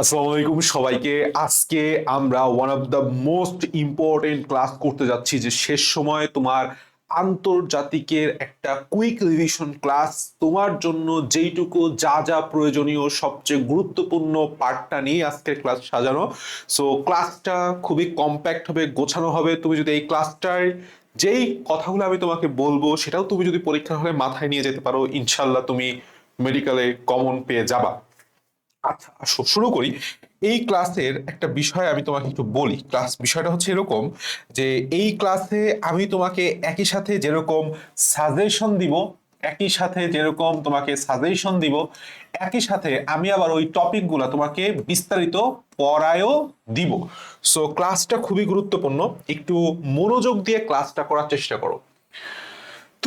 আসসালামু আলাইকুম সবাইকে। আজকে আমরা one of the most important class করতে যাচ্ছি যে শেষ সময় তোমার আন্তর্জাতিকের একটা কুইক রিভিশন ক্লাস তোমার জন্য যেইটুকু যা যা প্রয়োজনীয়, সবচেয়ে গুরুত্বপূর্ণ পার্টটা নিয়ে আজকের ক্লাস সাজানো। সো ক্লাসটা খুবই কম্প্যাক্ট হবে, গোছানো হবে। তুমি যদি এই ক্লাসটার যেই কথাগুলো আমি তোমাকে বলব, সেটাও তুমি যদি পরীক্ষার হলে মাথায় নিয়ে যেতে পারো ইনশাল্লাহ তুমি মেডিকেলে কমন পেয়ে যাবা। আচ্ছা শুরু করি। এই ক্লাসের একটা বিষয় আমি তোমাকে একটু বলি। ক্লাস বিষয়টা হচ্ছে এরকম যে এই ক্লাসে আমি তোমাকে একই সাথে যেরকম সাজেশন দিব, একই সাথে যেরকম তোমাকে সাজেশন দিব, একই সাথে আমি আবার ওই টপিকগুলো তোমাকে বিস্তারিত পড়ায়ও দিব। সো ক্লাসটা খুবই গুরুত্বপূর্ণ। একটু মনোযোগ দিয়ে ক্লাসটা করার চেষ্টা করো।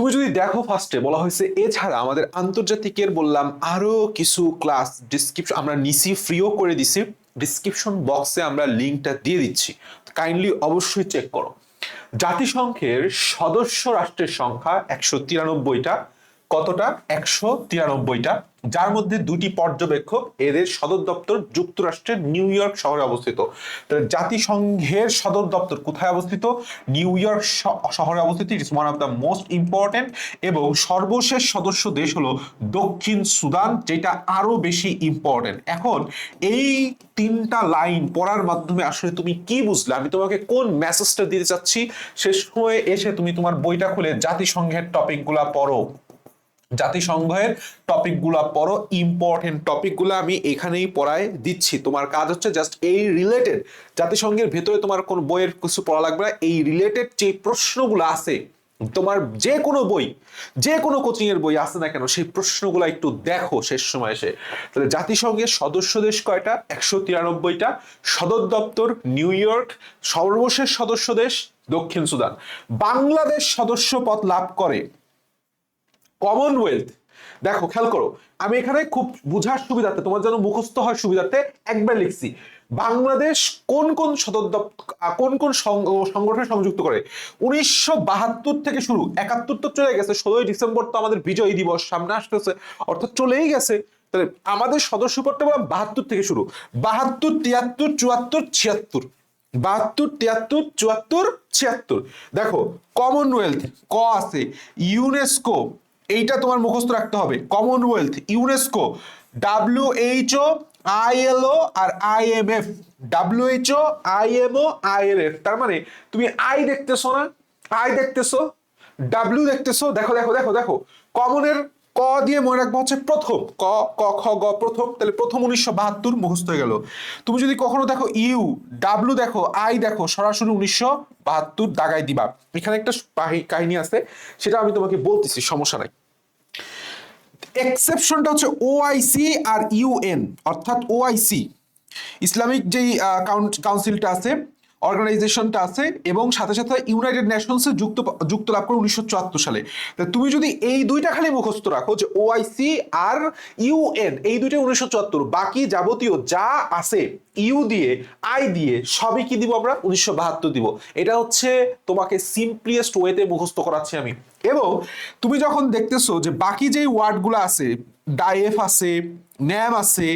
তুমি যদি দেখো ফার্স্টে বলা হয়েছে, এছাড়া আমাদের আন্তর্জাতিকের বললাম আরও কিছু ক্লাস ডিসক্রিপশন আমরা নিচি ফ্রিও করে দিছি। ডিসক্রিপশন বক্সে আমরা লিঙ্কটা দিয়ে দিচ্ছি। কাইন্ডলি অবশ্যই চেক করো। জাতিসংঘের সদস্য রাষ্ট্রের সংখ্যা একশো তিরানব্বইটা। কতটা? একশো তিরানব্বইটা। যার মধ্যে দুটি পর্যবেক্ষক এদের সদর দপ্তর যুক্তরাষ্ট্রের নিউ ইয়র্ক শহরে অবস্থিত। জাতিসংঘের সদর দপ্তর কোথায় অবস্থিত? নিউ ইয়র্ক শহরে অবস্থিত। It's one of the most important এবং সর্বশেষ সদস্য দেশ হলো দক্ষিণ সুদান, যেটা আরও বেশি ইম্পর্টেন্ট এখন এই তিনটা লাইন পড়ার মাধ্যমে আসলে তুমি কি বুঝলে? আমি তোমাকে কোন মেসেজটা দিতে চাচ্ছি? শেষ সময়ে এসে তুমি তোমার বইটা খুলে জাতিসংঘের টপিকগুলা পড়ো। জাতিসংঘের টপিকগুলো পড়ো ইম্পর্টেন্ট টপিকগুলো আমি এখানেই পড়ায় দিচ্ছি। তোমার কাজ হচ্ছে জাস্ট এই রিলেটেড জাতিসংঘের ভেতরে তোমার কোন বইয়ের কিছু পড়া লাগবে না, এই রিলেটেড যে প্রশ্নগুলো আছে, তোমার যে কোনো বই, যে কোনো কোচিং এর বই আছে না কেন, সেই প্রশ্নগুলো একটু দেখো শেষ সময় এসে। তাহলে জাতিসংঘের সদস্য দেশ কয়টা? একশো তিরানব্বইটা। সদর দপ্তর নিউ ইয়র্ক, সর্বশেষ সদস্য দেশ দক্ষিণ সুদান। বাংলাদেশ সদস্য পদ লাভ করে। কমনওয়েলথ দেখো, খেয়াল করো, আমি এখানে খুব বুঝার সুবিধার্থে, তোমার যেন মুখস্থ হয় সুবিধার্থে একবার লিখছি, বাংলাদেশ কোন কোন সদর কোন কোন সংগঠনে সংযুক্ত করে? উনিশশো বাহাত্তর থেকে শুরু, একাত্তর তো চলে গেছে, ষোলোই ডিসেম্বর তো আমাদের বিজয় দিবস, সামনে আসতেছে, অর্থাৎ চলেই গেছে। তাহলে আমাদের সদস্যপদটা বাহাত্তর থেকে শুরু, বাহাত্তর, তিয়াত্তর, চুয়াত্তর, ছিয়াত্তর, বাহাত্তর, তিয়াত্তর, চুয়াত্তর, ছিয়াত্তর। দেখো কমনওয়েলথ ক আছে ইউনেস্কো এইটা তোমার মুখস্থ রাখতে হবে। কমনওয়েলথ ইউনেস্কো ডাব্লিউএইচও আইএলও আর আইএমএফ ডাব্লিউএইচও আইএমও আইএলএফ তার মানে তুমি আই দেখতেছো না আই দেখতেছো ডাব্লিউ দেখতেছো, দেখো দেখো দেখো দেখো। কমনের ক দিয়ে মনে রাখব হচ্ছে প্রথম। ক ক, খ, গ, প্রথম। তাহলে প্রথম উনিশশো বাহাত্তর মুখস্থ হয়ে গেল। তুমি যদি কখনো দেখো ইউ ডাব্লু দেখো আই দেখো, সরাসরি উনিশশো বাহাত্তর দাগাই দিবা। এখানে একটা কাহিনী আছে, সেটা আমি তোমাকে বলতেছি, সমস্যা নাই। এক্সেপশনটা হচ্ছে ওআইসি আর ইউএন অর্থাৎ ওআইসি ইসলামিক যেই কাউন্সিলটা আছে অর্গানাইজেশনটা আছে এবং সাথে সাথে ইউনাইটেড নেশনসে যুক্ত যুক্ত লাভ করে উনিশশো চুয়াত্তর সালে। তা তুমি যদি এই দুইটা খালি মুখস্থ রাখো যে ওআইসি আর ইউএন এই দুইটা উনিশশো চুয়াত্তর, বাকি যাবতীয় যা আছে, ইউ দিয়ে, আই দিয়ে, সবই কি দিব আমরা? উনিশশো বাহাত্তর দিব। এটা হচ্ছে তোমাকে সিম্পলিয়েস্ট ওয়েতে মুখস্থ করাচ্ছি আমি। এবং তুমি যখন দেখতেছো যে বাকি যেই ওয়ার্ডগুলো আছে ডাইএফ আছে ন্যাম আছে,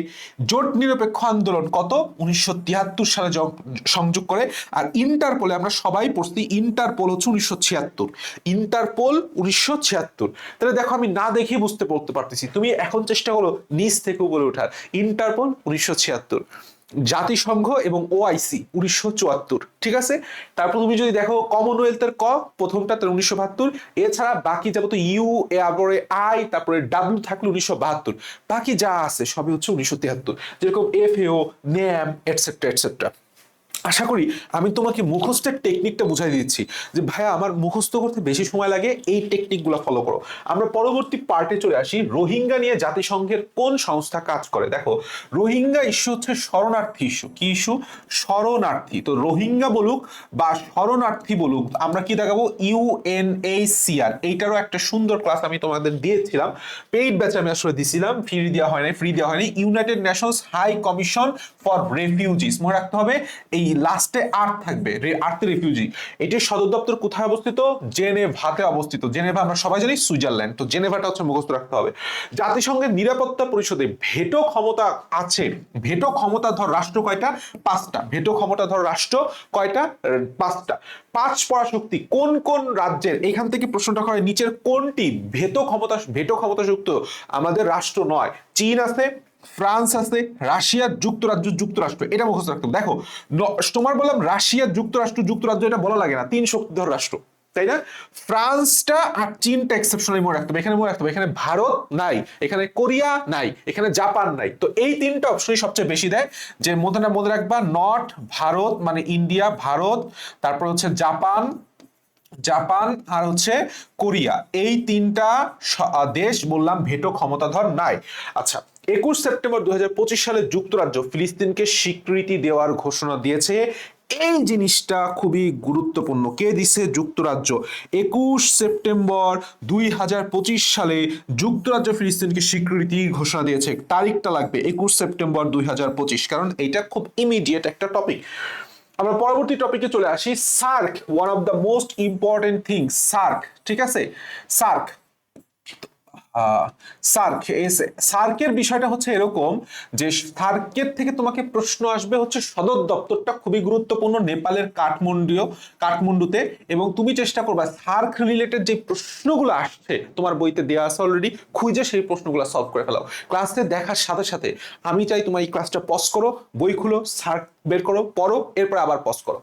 জোট নিরপেক্ষ আন্দোলন কত? উনিশশো তিয়াত্তর সালে সংযোগ করে, আর ইন্টারপোলে আমরা সবাই পড়ছি ইন্টারপোল হচ্ছে উনিশশো ছিয়াত্তর। ইন্টারপোল উনিশশো ছিয়াত্তর। তাহলে দেখো আমি না দেখে বুঝতে পড়তে পারতেছি। তুমি এখন চেষ্টা করো নিজ থেকে বলে ওঠার। ইন্টারপোল উনিশশো ছিয়াত্তর। জাতিসংঘ এবং ওআইসি উনিশশো চুয়াত্তর, ঠিক আছে? তারপর তুমি যদি দেখো কমনওয়েলথের ক, প্রথমটা তার উনিশশো বাহাত্তর, এছাড়া বাকি যাবত ইউ তারপরে আই, তারপরে ডাব্লিউ থাকলে উনিশশো বাহাত্তর। বাকি যা আছে সবই হচ্ছে উনিশশো তিয়াত্তর। যেরকম এফ এও ন্যাম এটসেট্রা এটসেট্রা আশা করি আমি তোমাকে মুখস্থের টেকনিকটা বুঝাই দিচ্ছি যে, ভাইয়া, আমার মুখস্থ করতে বেশি সময় লাগে, এই টেকনিকগুলো ফলো করো। আমরা পরবর্তী পার্টে চলে আসি, রোহিঙ্গা নিয়ে জাতিসংঘের কোন সংস্থা কাজ করে? দেখো, রোহিঙ্গা ইস্যু হচ্ছে শরণার্থী ইস্যু কি ইস্যু শরণার্থী। তো রোহিঙ্গা বলুক বা শরণার্থী বলুক, আমরা কি দেখাবো? ইউএনএইচসিআর এইটারও একটা সুন্দর ক্লাস আমি তোমাদের দিয়েছিলাম। পেইড ব্যাচে আমি আসলে দিছিলাম ফ্রি দেওয়া হয়নি ফ্রি দেওয়া হয়নি। United Nations High Commission for Refugees মনে রাখতে হবে, এই লাস্টে আর্ট থাকবে আর্থে রিফিউজি এটির সদর দপ্তর কোথায় অবস্থিত? জেনেভাতে অবস্থিত। জেনেভা, আমরা সবাই জানি সুইজারল্যান্ড। তো জেনেভাটা হচ্ছে মুখস্থ রাখতে হবে। জাতিসংঘের নিরাপত্তা পরিষদে ভেটো ক্ষমতা আছে। ভেটো ক্ষমতা ধর রাষ্ট্র কয়টা? পাঁচটা। ভেটো ক্ষমতা ধর রাষ্ট্র কয়টা? পাঁচটা। পাঁচ পরাশক্তি কোন কোন রাজ্যের? এখান থেকে প্রশ্নটা করে নিচের কোনটি ভেটো ক্ষমতা, ভেটো ক্ষমতাযুক্ত আমাদের রাষ্ট্র নয়। চীন আছে ফ্রান্স আছে, রাশিয়া, যুক্তরাজ্য, যুক্তরাষ্ট্র, এটা মুখস্থ রাখতে হবে। দেখো তোমার বললাম রাশিয়া, যুক্তরাষ্ট্র, যুক্তরাজ্য, এটা বলা লাগে না, তিন শক্তিধর রাষ্ট্র, তাই না? ফ্রান্সটা আর চীনটা এক্সেপশনালি মনে রাখতে হবে, এখানে মনে রাখতে হবে, এখানে ভারত নাই, এখানে কোরিয়া নাই, এখানে জাপান নাই, তো এই তিনটা অপশনই সবচেয়ে বেশি দেয়, যে মধ্যে না মনে রাখবা নট ভারত মানে ইন্ডিয়া, ভারত, তারপর হচ্ছে জাপান জাপান আর হচ্ছে কোরিয়া, এই তিনটা দেশ বললাম ভেটো ক্ষমতাধর নাই। আচ্ছা একুশ সেপ্টেম্বর দুই হাজার পঁচিশ সালে যুক্তরাজ্য ফিলিস্তিনকে স্বীকৃতি দেওয়ার ঘোষণা দিয়েছে। এই জিনিসটা খুবই গুরুত্বপূর্ণ। কে দিছে যুক্তরাজ্য? একুশ সেপ্টেম্বর দুই হাজার পঁচিশ সালে যুক্তরাজ্য ফিলিস্তিনকে স্বীকৃতি ঘোষণা দিয়েছে। তারিখটা লাগবে একুশ সেপ্টেম্বর দুই হাজার পঁচিশ, কারণ এটা খুব ইমিডিয়েট একটা টপিক আমরা পরবর্তী টপিকে চলে আসি। SAARC one of the most important thing SAARC, ঠিক আছে? সার্ক সার্ক সার্কের বিষয়টা হচ্ছে এরকম যে সার্কের থেকে তোমাকে প্রশ্ন আসবে হচ্ছে সদর দপ্তরটা খুবই গুরুত্বপূর্ণ, নেপালের কাঠমান্ডুও কাঠমান্ডুতে এবং তুমি চেষ্টা করবা সার্ক রিলেটেড যে প্রশ্নগুলো আসছে, তোমার বইতে দেওয়া আছে অলরেডি খুঁজে সেই প্রশ্নগুলো সলভ করে ফেলাও। ক্লাসে দেখার সাথে সাথে আমি চাই তোমার এই ক্লাসটা পজ করো, বই খুলো, সার্ক বের করো, পড়ো, এরপর আবার পজ করো।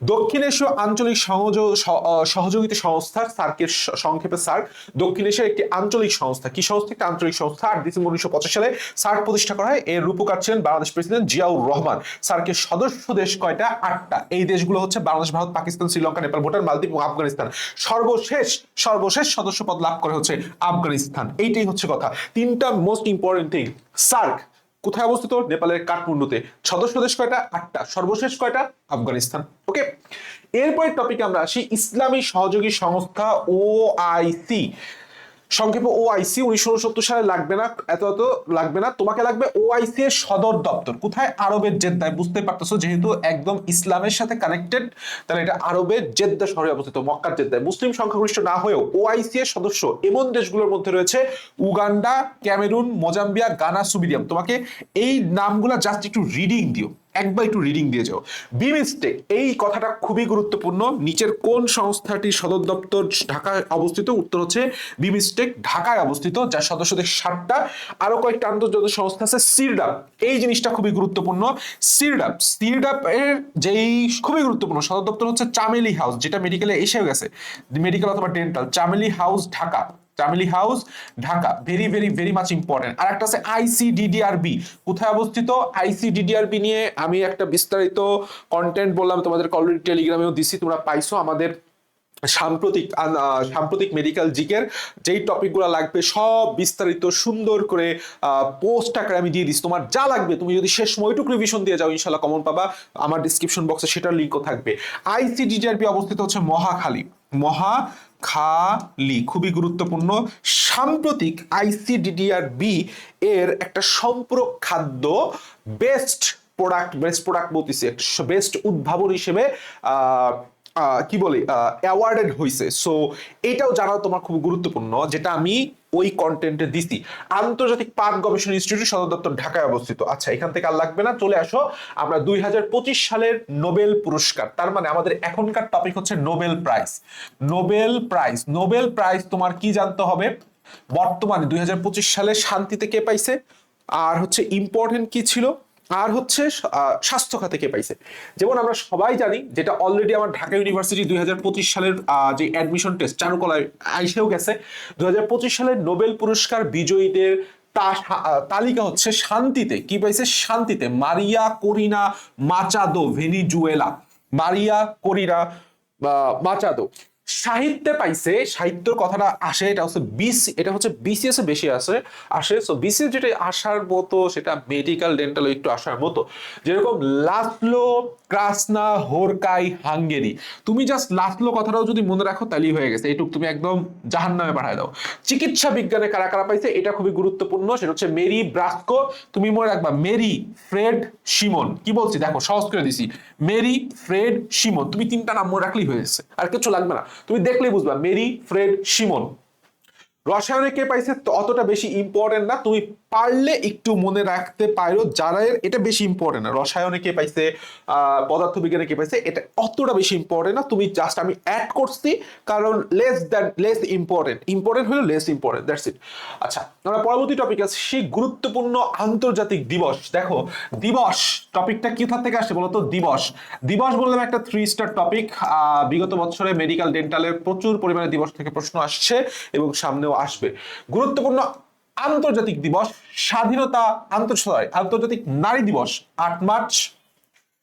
দক্ষিণ এশীয় আঞ্চলিক সহযোগিতা সংস্থা, সার্কের সংক্ষেপে সার্ক, দক্ষিণ এশিয়ার একটি আঞ্চলিক সংস্থা। কি সংস্থা? একটি আঞ্চলিক সংস্থা। আট ডিসেম্বর উনিশশো সালে সার্ক প্রতিষ্ঠা করা হয়। এর রূপকার ছিলেন বাংলাদেশ প্রেসিডেন্ট জিয়াউর রহমান। সার্কের সদস্য দেশ কয়টা? আটটা। এই দেশগুলো হচ্ছে বাংলাদেশ, ভারত, পাকিস্তান, শ্রীলঙ্কা, নেপাল, ভুটান, মালদ্বীপ এবং আফগানিস্তান। সর্বশেষ সর্বশেষ সদস্য পদ লাভ করে হচ্ছে আফগানিস্তান। এইটাই হচ্ছে কথা। তিনটা মোস্ট ইম্পর্টেন্ট থিং সার্ক। কোথায় অবস্থিত? নেপালের কাঠমান্ডুতে। সদস্য দেশ কয়টা? আটটা। সর্বশেষ কয়টা? আফগানিস্তান। ওকে এরপরের টপিকে আমরা আসি। ইসলামী সহযোগী সংস্থা ও আইসি সংক্ষেপে ওআইসি উনিশশো উনসত্তর সালে লাগবে না, এত এত লাগবে না। তোমাকে লাগবে ওআইসি এর সদর দপ্তর। কোথায়? আরবের জেদ্দায়। বুঝতে পারতেছো, যেহেতু একদম ইসলামের সাথে কানেক্টেড তাহলে এটা আরবের জেদ্দা শহরে অবস্থিত, মক্কার জেদ্দায়। মুসলিম সংখ্যাগরিষ্ঠ না হয়েও ওআইসি এর সদস্য এমন দেশগুলোর মধ্যে রয়েছে, উগান্ডা, ক্যামেরুন, মোজাম্বিয়া, গানা সুবিডিয়াম তোমাকে এই নামগুলা জাস্ট একটু রিডিং দিও। একবার একটু রিডিং দিয়ে যাও। বিমিস্টেক এই কথাটা খুবই গুরুত্বপূর্ণ। নিচের কোন সংস্থাটি সদর দপ্তর ঢাকায় অবস্থিত? উত্তর হচ্ছে বিমিস্টেক ঢাকায় অবস্থিত, যার সদস্যদের সাতটা। আরও কয়েকটা আন্তর্জাতিক সংস্থা আছে সিরডাপ এই জিনিসটা খুবই গুরুত্বপূর্ণ। সিরডাপ সিরডাপ এর যেই খুবই গুরুত্বপূর্ণ সদর দপ্তর হচ্ছে চামেলি হাউস, যেটা মেডিকেলে এসেও গেছে। মেডিকেল অথবা dental Chameli house, Dhaka. Chameli house Dhaka very very very much important আর একটা আছে আইসিডিডিআরবি কোথায় অবস্থিত? আইসিডিডিআরবি নিয়ে আমি একটা বিস্তারিত কন্টেন্ট বললাম তোমাদের অলরেডি টেলিগ্রামেও দিছি, তোমরা পাইছো আমাদের সাম্প্রতিক সাম্প্রতিক মেডিকেল জিকের। যেই টপিকগুলো লাগবে, সব বিস্তারিত, সুন্দর করে পোস্ট আকারে আমি দিয়ে দিচ্ছি তোমার যা লাগবে, তুমি যদি শেষ সময়টুকু রিভিশন দিয়ে যাও ইনশাল্লাহ কমন পাবা। আমার ডিসক্রিপশন বক্সে সেটার লিঙ্কও থাকবে। আইসিডিডিআরবি অবস্থিত হচ্ছে মহাখালী। মহা খালি খুবই গুরুত্বপূর্ণ। সাম্প্রতিক আইসিডিডিআর বি এর একটা সম্পূরক খাদ্য বেস্ট প্রোডাক্ট বেস্ট প্রোডাক্ট বলতেছি বেস্ট উদ্ভাবন হিসেবে কি বলে অ্যাওয়ার্ডেড হয়েছে সো এটাও জানাও তোমার খুব গুরুত্বপূর্ণ, যেটা আমি ওই কন্টেন্টে দিছি। আন্তর্জাতিক পাক গবেষণা ইনস্টিটিউট সদর দপ্তর ঢাকায় অবস্থিত। আচ্ছা এখান থেকে আর লাগবে না, চলে আসো। আমরা দুই হাজার পঁচিশ সালের নোবেল পুরস্কার, তার মানে আমাদের এখনকার টপিক হচ্ছে Nobel prize Nobel prize Nobel prize তোমার কি জানতে হবে? বর্তমানে দুই হাজার পঁচিশ সালে শান্তিতে কে পাইছে? আর হচ্ছে ইম্পর্টেন্ট কি ছিল? আর হচ্ছে স্বাস্থ্য খাতে কে পাইছে? যেমন আমরা সবাই জানি যেটা অলরেডি আমার ঢাকা ইউনিভার্সিটি দুই হাজার পঁচিশ সালের যে অ্যাডমিশন টেস্ট চারুকলায় আইসেও গেছে। দুই হাজার পঁচিশ সালের নোবেল পুরস্কার বিজয়ীদের তালিকা হচ্ছে শান্তিতে। কি পাইছে? শান্তিতে। Maria Corina Machado Venezuela. Maria Corina Machado. সাহিত্যে পাইছে, সাহিত্যর কথাটা আসে, এটা হচ্ছে বিসি এটা হচ্ছে বিসিএস এ বেশি আসে আসে সো বিসিএস যেটা আসার মতো, সেটা মেডিকেল ডেন্টাল একটু আসার মতো। যেরকম লাসলো ক্রাসনা, হোরকাই, হাঙ্গেরি। তুমি জাস্ট লাসলো কথাটাও যদি মনে রাখো, তাহলেই হয়ে গেছে। এইটুক তুমি একদম জাহান নামে পাঠায় দাও। চিকিৎসা বিজ্ঞানে কারা কারা পাইছে, এটা খুবই গুরুত্বপূর্ণ, সেটা হচ্ছে মেরি ব্রাস্কো। তুমি মনে রাখবা, মেরি, ফ্রেড সিমন কি বলছি? দেখো, সহজ করে দিছি। মেরি, ফ্রেড সিমন তুমি তিনটা নাম মনে রাখলেই হয়েছে আর কিছু লাগবে না। তুমি দেখলেই বুঝবা মেরি ফ্রেড সিমন। রসায়নে কে পাইছে অতটা বেশি ইম্পর্টেন্ট না তুমি পারলে একটু মনে রাখতে পারো, যারা এটা বেশি ইম্পর্টেন্ট রসায়নে কে পাইছে পদার্থবিজ্ঞানে কে পাইছে, এটা অতটা বেশি ইম্পর্টেন্ট না। তুমি জাস্ট আমি অ্যাড করছি, কারণ less than less important important হলো লেস ইম্পর্টেন্ট দ্যাটস ইট আচ্ছা আমরা পরবর্তী টপিক আছে সেই গুরুত্বপূর্ণ আন্তর্জাতিক দিবস। দেখো, দিবস টপিকটা কি থেকে আসছে বলতো? দিবস। দিবস বললাম একটা থ্রি স্টার টপিক বিগত বছরে মেডিকেল ডেন্টালের প্রচুর পরিমাণে দিবস থেকে প্রশ্ন আসছে এবং সামনেও আসবে। গুরুত্বপূর্ণ আন্তর্জাতিক দিবস স্বাধীনতা আন্তর sorry, আন্তর্জাতিক নারী দিবস আট মার্চ।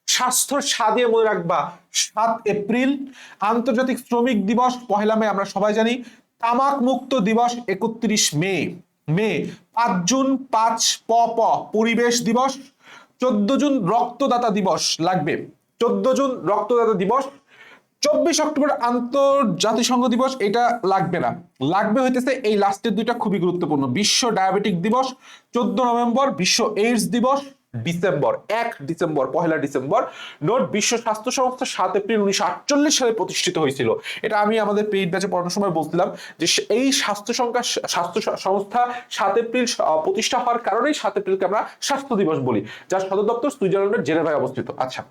স্বাস্থ্য সাদিয়ে মনে রাখবা সাত এপ্রিল। আন্তর্জাতিক শ্রমিক দিবস পহেলা মে আমরা সবাই জানি। তামাক মুক্ত দিবস একত্রিশ মে। মে পাঁচ জুন পাঁচ প প পরিবেশ দিবস। চোদ্দ জুন রক্তদাতা দিবস লাগবে। চোদ্দ জুন রক্তদাতা দিবস। চব্বিশ অক্টোবর আন্তর্জাতিক সংঘ দিবস, এটা লাগবে না। লাগবে হইতেছে এই লাস্টের দুইটা খুবই গুরুত্বপূর্ণ। বিশ্ব ডায়াবেটিক দিবস, চোদ্দ নভেম্বর, বিশ্ব এইডস দিবস, ডিসেম্বর, এক ডিসেম্বর, পহেলা ডিসেম্বর। নোট, বিশ্ব স্বাস্থ্য সংস্থা সাত এপ্রিল উনিশশো আটচল্লিশ সালে প্রতিষ্ঠিত হয়েছিল। এটা আমি আমাদের পেইড ব্যাচে পড়ানোর সময় বলছিলাম যে এই স্বাস্থ্য সংখ্যা, স্বাস্থ্য সংস্থা সাত এপ্রিল প্রতিষ্ঠা হওয়ার কারণেই সাত এপ্রিলকে আমরা স্বাস্থ্য দিবস বলি যার সদর দপ্তর সুইজারল্যান্ডের জেনেভায় অবস্থিত। আচ্ছা।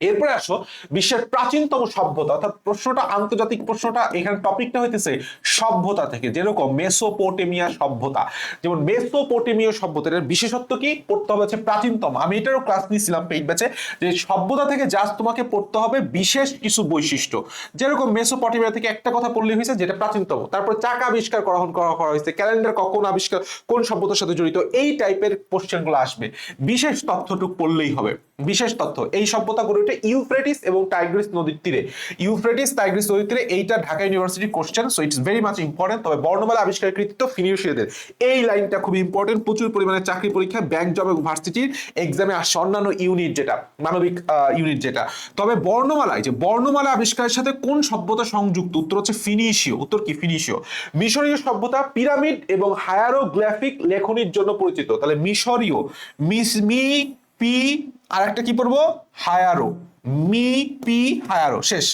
এরপরে আসো, বিশ্বের প্রাচীনতম সভ্যতা, অর্থাৎ প্রশ্নটা, আন্তর্জাতিক প্রশ্নটা, এখানে টপিকটা হইতেছে সভ্যতা থেকে, যেরকম মেসোপোটেমিয়া সভ্যতা। যেমন মেসোপটেমীয় সভ্যতার বিশেষত্ব কি? পড়তে হবে হচ্ছে প্রাচীনতম। আমি এটারও ক্লাস নিয়েছিলাম পেইড ব্যাচে যে সভ্যতা থেকে জাস্ট তোমাকে পড়তে হবে বিশেষ কিছু বৈশিষ্ট্য। যেরকম মেসোপটেমিয়া থেকে একটা কথা পড়লে হয়েছে যেটা প্রাচীনতম। তারপর চাকা আবিষ্কার করা করা করা হয়েছে ক্যালেন্ডার কখন আবিষ্কার, কোন সভ্যতার সাথে জড়িত, এই টাইপের কোশ্চেনগুলো আসবে। বিশেষ তথ্যটুক পড়লেই হবে। বিশেষ তথ্য, এই সভ্যতা গড়ে ওঠে ইউফ্রেটিস এবং টাইগ্রিস নদীর তীরে। ইউফ্রেটিস, টাইগ্রিস নদীর তীরে এইটা Dhaka university question so it's very much important তবে বর্ণমালা আবিষ্কার কৃতিত্ব ফিনিশিয়াদের। এই লাইনটা খুব ইম্পর্টেন্ট প্রচুর পরিমাণে চাকরি পরীক্ষা ব্যাংক জব এবং ভার্সিটির এক্সামে আসছে অন্যান্য ইউনিট যেটা, মানবিক ইউনিট যেটা। তবে বর্ণমালায়, যে বর্ণমালা আবিষ্কারের সাথে কোন সভ্যতা সংযুক্ত? উত্তর হচ্ছে ফিনিশীয়, উত্তর কি ফিনিশীয়? মিশরীয় সভ্যতা, পিরামিড এবং হায়ারোগ্রাফিক লেখনির জন্য পরিচিত। তাহলে মিশরীয়, মিস, মি, পি আর একটা কি পড়ব? হায়ারো। মি, পি, হায়ারো। শেষ।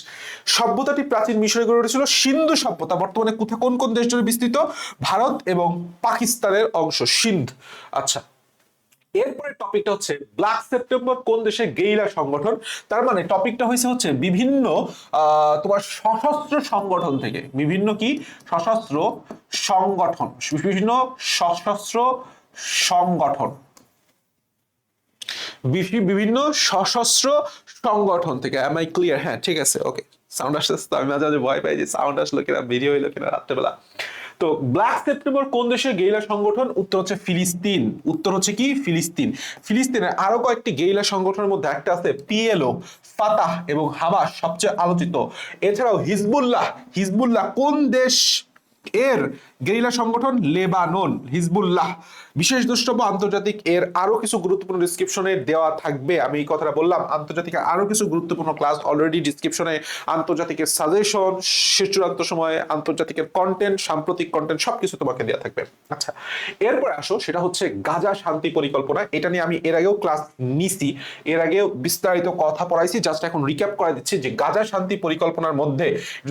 সভ্যতাটি প্রাচীন মিশরে গড়ে উঠেছিল। সিন্ধু সভ্যতা বর্তমানে কোথায় কোন কোন দেশ জুড়ে বিস্তৃত? ভারত এবং পাকিস্তানের অংশ। সিন্ধ। আচ্ছা। এরপরে টপিকটা হচ্ছে ব্ল্যাক সেপ্টেম্বর কোন দেশের গেইলা সংগঠন? তার মানে টপিকটা হয়েছে হচ্ছে বিভিন্ন তোমার সশস্ত্র সংগঠন থেকে। বিভিন্ন কি? সশস্ত্র সংগঠন। বিভিন্ন সশস্ত্র সংগঠন। বিভিন্ন সশস্ত্র সংগঠন থেকে। এম আই ক্লিয়ার হ্যাঁ ঠিক আছে ওকে সাউন্ড আসতে আসতে আমি মাঝে মাঝে ভয় পাই যে সাউন্ড আসলো কিনা ভিডিও হইল কিনা রাত্রেবেলা। তো ব্ল্যাক সেপ্টেম্বর কোন দেশের গেইলা সংগঠন? উত্তর হচ্ছে ফিলিস্তিন। উত্তর হচ্ছে কি? ফিলিস্তিন। ফিলিস্তিনের আরও কয়েকটি গেইলা সংগঠনের মধ্যে একটা আছে পিএলও, ফাতাহ এবং হামাস সবচেয়ে আলোচিত। এছাড়াও হিজবুল্লাহ। হিজবুল্লাহ কোন দেশ এর গেরিলা সংগঠন লেবানন, হিজবুল্লাহ। বিশেষ দ্রষ্টব্য আন্তর্জাতিক এর আরও কিছু গুরুত্বপূর্ণ ডিসক্রিপশনে দেওয়া থাকবে। আমি এই কথাটা বললাম, আন্তর্জাতিক আরও কিছু গুরুত্বপূর্ণ ক্লাস অলরেডি ডিসক্রিপশনে আন্তর্জাতিকের সাজেশন চূড়ান্ত সময়ে আন্তর্জাতিকের কন্টেন্ট সাম্প্রতিক কন্টেন্ট সবকিছু তোমাকে দেওয়া থাকবে। আচ্ছা এরপর আসো, সেটা হচ্ছে গাজা শান্তি পরিকল্পনা। এটা নিয়ে আমি এর আগেও ক্লাস নিছি, এর আগেও বিস্তারিত কথা পড়াইছি জাস্ট এখন রিক্যাপ করে দিচ্ছি যে গাজা শান্তি পরিকল্পনার মধ্যে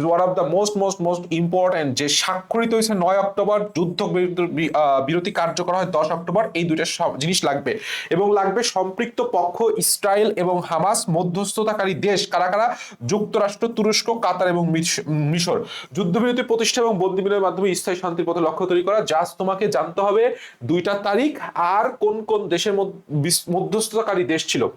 one of the most most most important যে স্বাক্ষরিত হয়েছে নয় অক্টোবর যুদ্ধ বিরতি- কার্যকর হয় দশ অক্টোবর। এই দুইটা জিনিস লাগবে। এবং লাগবে সম্পৃক্ত পক্ষ, ইসরায়েল এবং হামাস, মধ্যস্থতাকারী দেশ। কারা কারা? যুক্তরাষ্ট্র, তুরস্ক, কাতার এবং মিশ- মিশর। যুদ্ধবিরতি প্রতিষ্ঠা এবং বন্দি বিনিময়ের মাধ্যমে স্থায়ী শান্তির পথে লক্ষ্য তৈরি করা। জাস্ট তোমাকে জানতে হবে দুইটা তারিখ আর কোন কোন দেশের মধ্য- মধ্যস্থতাকারী দেশ ছিল।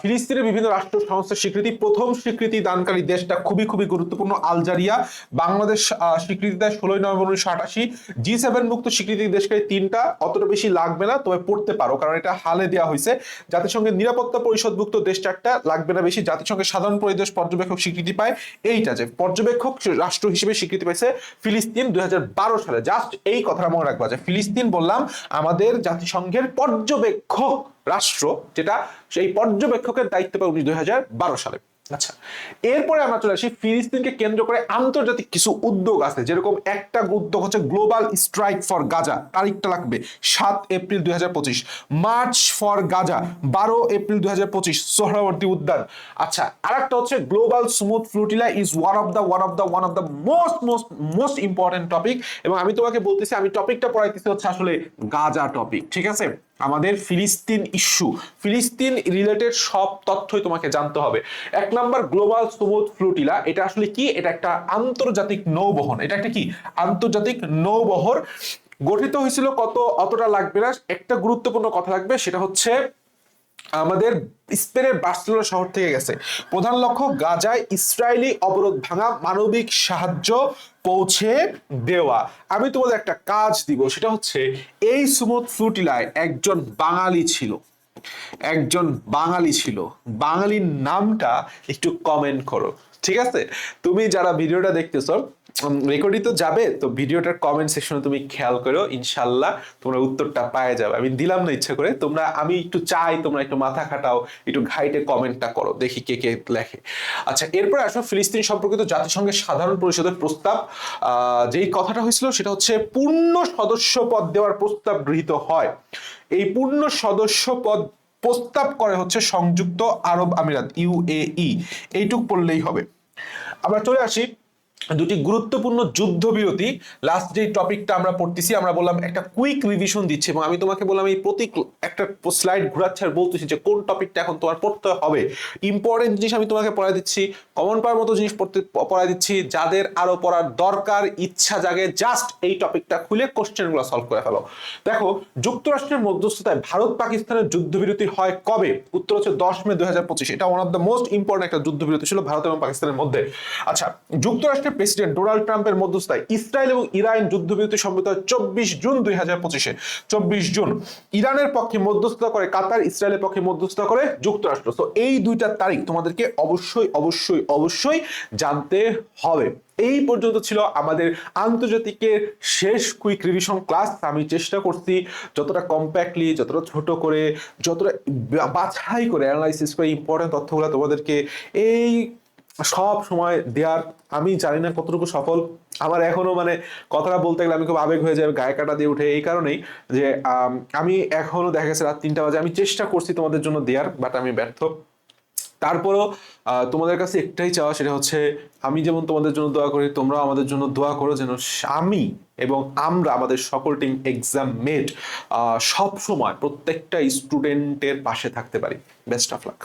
ফিলিস্তিনের বিভিন্ন রাষ্ট্র সংস্থার স্বীকৃতি, প্রথম স্বীকৃতি দানকারী দেশটা খুবই খুবই গুরুত্বপূর্ণ, আলজারিয়া। বাংলাদেশ স্বীকৃতি দেয় ষোলোই নভেম্বর উনিশশো আটাশি। জি সেভেন মুক্ত স্বীকৃতি দেশকারী তিনটা, অতটা বেশি লাগবে না, তবে পড়তে পারো, কারণ এটা হালে দেওয়া হয়েছে। জাতিসংঘের নিরাপত্তা পরিষদভুক্ত দেশ চারটা লাগবে না বেশি, জাতিসংঘের সাধারণ পরিবেশ পর্যবেক্ষক স্বীকৃতি পায়। এইটা যে পর্যবেক্ষক রাষ্ট্র হিসেবে স্বীকৃতি পাইছে ফিলিস্তিন দুই হাজার বারো সালে। জাস্ট এই কথাটা মনে রাখবা যে ফিলিস্তিন বললাম, আমাদের জাতিসংঘের পর্যবেক্ষক রাষ্ট্র, যেটা সেই পর্যবেক্ষকের দায়িত্ব পায় উনিশ দুই সালে। আচ্ছা এরপরে আমরা চলে আসি, ফিলিস্তিনকে কেন্দ্র করে আন্তর্জাতিক কিছু উদ্যোগ আছে, যেরকম একটা উদ্যোগ হচ্ছে গ্লোবাল স্ট্রাইক ফর গাজা তারিখটা লাগবে সাত এপ্রিল দুই হাজার পঁচিশ। মার্চ ফর গাজা বারো এপ্রিল দুই সোহরাবর্তী উদ্যান। আচ্ছা আর একটা হচ্ছে global smooth flotilla is one of the one of the one of the most most most important topic এবং আমি তোমাকে বলতেছি, আমি টপিকটা পড়াইতেছি হচ্ছে আসলে গাজা টপিক ঠিক আছে? আমাদের ফিলিস্তিন ইস্যু, ফিলিস্তিন রিলেটেড সব তথ্যই তোমাকে জানতে হবে। এক নাম্বার, গ্লোবাল সমুদ ফ্লুটিলা, এটা আসলে কি? এটা একটা আন্তর্জাতিক নৌবহন। এটা একটা কি? আন্তর্জাতিক নৌবহর। গঠিত হয়েছিল কত? অতটা লাগবে না। একটা গুরুত্বপূর্ণ কথা লাগবে, সেটা হচ্ছে আমাদের স্পেনের বার্সেলোনা শহর থেকে গেছে। প্রধান লক্ষ্য, গাজায় ইসরায়েলি অবরোধ ভাঙা মানবিক সাহায্য পৌঁছে দেওয়া। আমি তোমাদের একটা কাজ দিব, সেটা হচ্ছে এই সুমুদ ফ্লুটিলায় একজন বাঙালি ছিল। একজন বাঙালি ছিল। বাঙালির নামটা একটু কমেন্ট করো। ঠিক আছে? তুমি যারা ভিডিওটা দেখতেছো রেকর্ডই তো যাবে, তো ভিডিওটার কমেন্ট সেকশনে তুমি খেয়াল করো ইনশাল্লাহ তোমরা উত্তরটা পায়ে যাবে। আমি দিলাম না ইচ্ছা করে, তোমরা, আমি একটু চাই তোমরা একটু মাথা খাটাও, একটু ঘাইটে কমেন্টটা করো, দেখি কে কে লেখে। আচ্ছা এরপরে আসো ফিলিস্তিন সম্পর্কিত জাতিসংঘের সাধারণ পরিষদের প্রস্তাব। যেই কথাটা হয়েছিল সেটা হচ্ছে পূর্ণ সদস্য পদ দেওয়ার প্রস্তাব গৃহীত হয়। এই পূর্ণ সদস্য পদ প্রস্তাব করে হচ্ছে সংযুক্ত আরব আমিরাত ইউএই এইটুক পড়লেই হবে। আমরা চলে আসি দুটি গুরুত্বপূর্ণ যুদ্ধবিরতি। লাস্ট যে টপিকটা আমরা পড়তেছি, আমরা বললাম একটা কুইক রিভিশন দিচ্ছি এবং আমি তোমাকে বললাম এই প্রতি একটা স্লাইড ঘোরাচ্ছে আর বলতেছি যে কোন টপিকটা এখন তোমার পড়তে হবে। ইম্পর্টেন্ট জিনিস আমি তোমাকে পড়াই দিচ্ছি কমন পাওয়ার মতো জিনিস পড়তে পড়াই দিচ্ছি, যাদের আরও পড়ার দরকার, ইচ্ছা জাগে জাস্ট এই টপিকটা খুলে কোশ্চেনগুলো সলভ করে ফেলো। দেখো, যুক্তরাষ্ট্রের মধ্যস্থতায় ভারত পাকিস্তানের যুদ্ধবিরতি হয় কবে? উত্তর হচ্ছে দশ মে দুই হাজার পঁচিশ। এটা one of the most important একটা যুদ্ধবিরতি ছিল ভারত এবং পাকিস্তানের মধ্যে। আচ্ছা যুক্তরাষ্ট্রের প্রেসিডেন্ট ডোনাল্ড ট্রাম্পের মধ্যস্থায় ইসরায়েল এবং ইরান যুদ্ধবিরতি সম্মত হয় চব্বিশ জুন দুই হাজার পঁচিশে। চব্বিশ জুন ইরানের পক্ষে মধ্যস্থতা করে, কাতার ইসরায়েলের পক্ষে মধ্যস্থতা করে যুক্তরাষ্ট্র। তো এই দুইটা তারিখ তোমাদেরকে অবশ্যই অবশ্যই অবশ্যই জানতে হবে। এই পর্যন্ত ছিল আমাদের আন্তর্জাতিকের শেষ কুইক রিভিশন ক্লাস আমি চেষ্টা করছি যতটা কম্প্যাক্টলি যতটা ছোট করে, যতটা বাছাই করে অ্যানালাইসিস করে ইম্পর্টেন্ট তথ্যগুলো তোমাদেরকে এই সব সময় দেওয়ার আমি জানি না কতটুকু সফল। আমার এখনও মানে কথাটা বলতে গেলে আমি খুব আবেগ হয়ে যাবে গায়ে কাটা দিয়ে উঠে, এই কারণেই যে, আমি এখনও দেখা গেছে রাত তিনটা বাজে, আমি চেষ্টা করছি তোমাদের জন্য দেওয়ার বাট আমি ব্যর্থ। তারপরও তোমাদের কাছে একটাই চাওয়া, সেটা হচ্ছে আমি যেমন তোমাদের জন্য দোয়া করি তোমরা আমাদের জন্য দোয়া করো যেন আমি এবং আমরা আমাদের সকল টিম এক্সাম মেট সব সময় প্রত্যেকটা স্টুডেন্টের পাশে থাকতে পারি। Best of luck